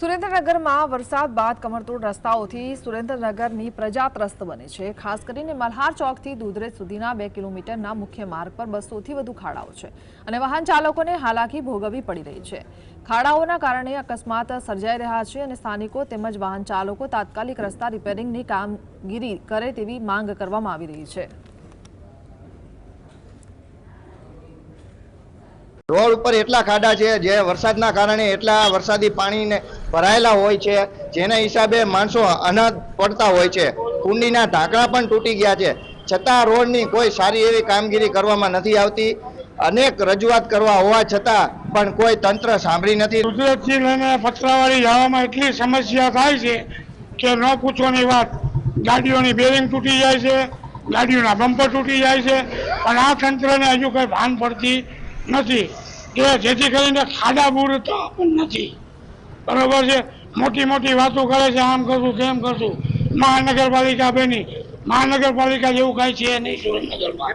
સુરેન્દ્રનગરમાં વરસાદ બાદ કમરતોડ રસ્તાઓથી સુરેન્દ્રનગરની પ્રજા ત્રસ્ત બને છે. ખાસ કરીને મલ્હાર ચોકથી દુધરેજ સુધીના બે કિલોમીટરના મુખ્ય માર્ગ પર બસોથી વધુ ખાડાઓ છે અને વાહન ચાલકોને હાલાકી ભોગવવી પડી રહી છે. ખાડાઓના કારણે અકસ્માત સર્જાઈ રહ્યા છે અને સ્થાનિકો તેમજ વાહન ચાલકો તાત્કાલિક રસ્તા રિપેરિંગની કામગીરી કરે તેવી માંગ કરવામાં આવી રહી છે. રોડ ઉપર એટલા ખાડા છે, જે વરસાદના કારણે એટલા વરસાદી પાણીને ભરાયેલા હોય છે, જેના હિસાબે માણસો અનાજ પડતા હોય છે. કુંડીના ઢાંકણા પણ તૂટી ગયા છે. છતાં રોડની કોઈ સારી એવી કામગીરી કરવામાં નથી આવતી. અનેક રજૂઆત કરવા હોવા છતાં પણ કોઈ તંત્ર સાંભળી નથી. કુદરતથી લઈને પથરાવાળી જવામાં એટલી સમસ્યા થાય છે કે ન પૂછવાની વાત. ગાડીઓની બેરિંગ તૂટી જાય છે, ગાડીઓના બમ્પર તૂટી જાય છે. પણ આ તંત્રને હજુ કંઈ ભાન પડતી નથી. કે જેથી કરીને ખાડા પૂરતા પણ નથી. બરોબર છે? મોટી મોટી વાતો કરે છે, આમ કરશું, તેમ કરશું. મહાનગરપાલિકા બની, મહાનગરપાલિકા જેવું કાંઈ છે નહીં, સુરેન્દ્રનગરમાં.